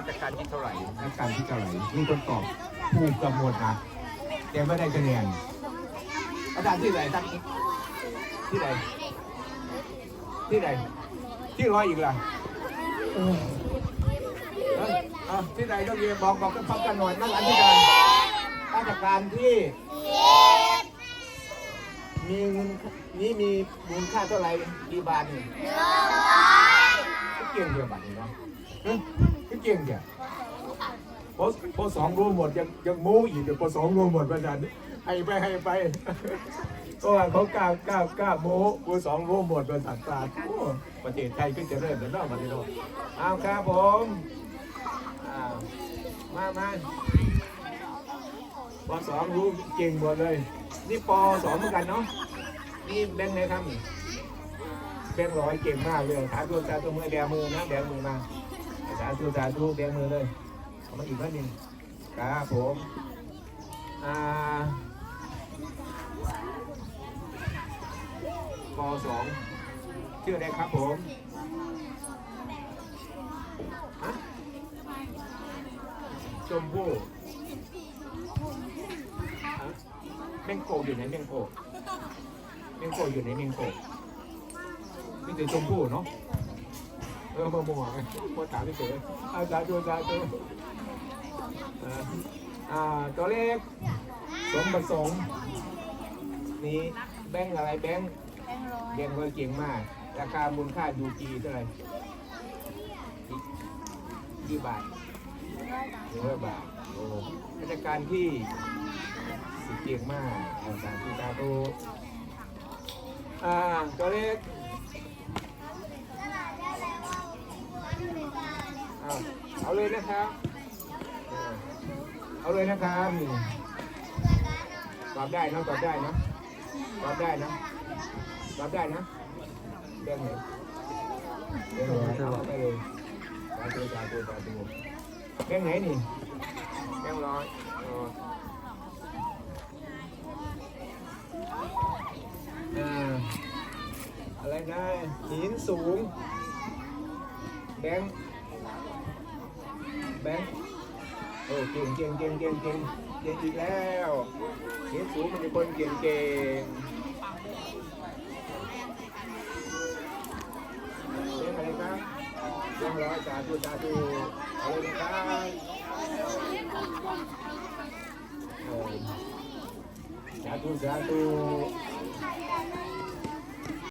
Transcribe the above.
ราชการที่เท่าไหร่นักการที่เท่าไหร่มีคนตอบถูกกับหมดนะแต่ไม่ได้คะแนนอาจารย์ที่ไหนท่านที่ไหนที่ไหนที่ร้อยอีกล่ะเอ้ยเอาที่ไหนต้องเรียนบอกบอกกันฟังกันหน่อยนักการที่การราชการที่มีเงินนี่มีมูลค่าเท่าไหร่กี่บาทนี่ก็เก่งเดียวบาทนี่เนาะ เก่งเดียพอพอสองรู้หมดยังยังโม้อีกเดี๋ยวพอสองรู้หมดประจันให้ไปให้ไปเพราะว่าเขากล้ากล้ากล้าโม้พอสองรู้หมดประจันตาโอ้ประเทศไทยก็จะเริ่มแล้วเนาะมาเลยเนาะเอาครับผมอ่ามามาปสองรู้เก่งหมดเลย นี่ปสองเหมือนกันเนาะนี่แบงค์ไหนครับแบงค์ร้อยเก่งมากเลยขาตัวตาตัวมือแบมือนะแบมือมา ธุสาธุแบมือเลยเอามาอีกนิดนึงครับผมอ่าปสองชื่ออะไรครับผมชมพู่ฮะแมงโกอยู่ไหนแมงโกแมงโกอยู่ไหนแมงโกนี่คือชมพู่เนาะ ออมาหมวกพอถามไม่เจออาจารย์ดูอาจารย์ดูอ่าอ่าตัวเลขสมประสงค์นี้แบงค์อะไรแบงค์แบงค์ก็เก่งมากราคามูลค่ายูจีเท่าไหร่กี่บาทหนึ่งร้อยบาทโอ้ราชการที่สุดเก่งมากอาจารย์ที่ตาโตอ่าตัวเลขเอา เอาเลยนะครับ เอาเลยนะครับนี่ตอบได้นะตอบได้นะตอบได้นะตอบได้นะเรื่องไหนเรื่องไหนเอาไปเลยสาธุสาธุสาธุเรื่องไหนนี่เรื่องร้อยอ๋ออ่าอะไรนะหินสูงแบงค์ แบงค์โอ้เก่งเก่งเก่งเก่งเก่งเก่งอีกแล้วเห็นสูงมันเป็นคนเก่งเก่งเล่นอะไรครับเล่นร้อยสาธุสาธุเอาเลยนะครับเออสาธุสาธุ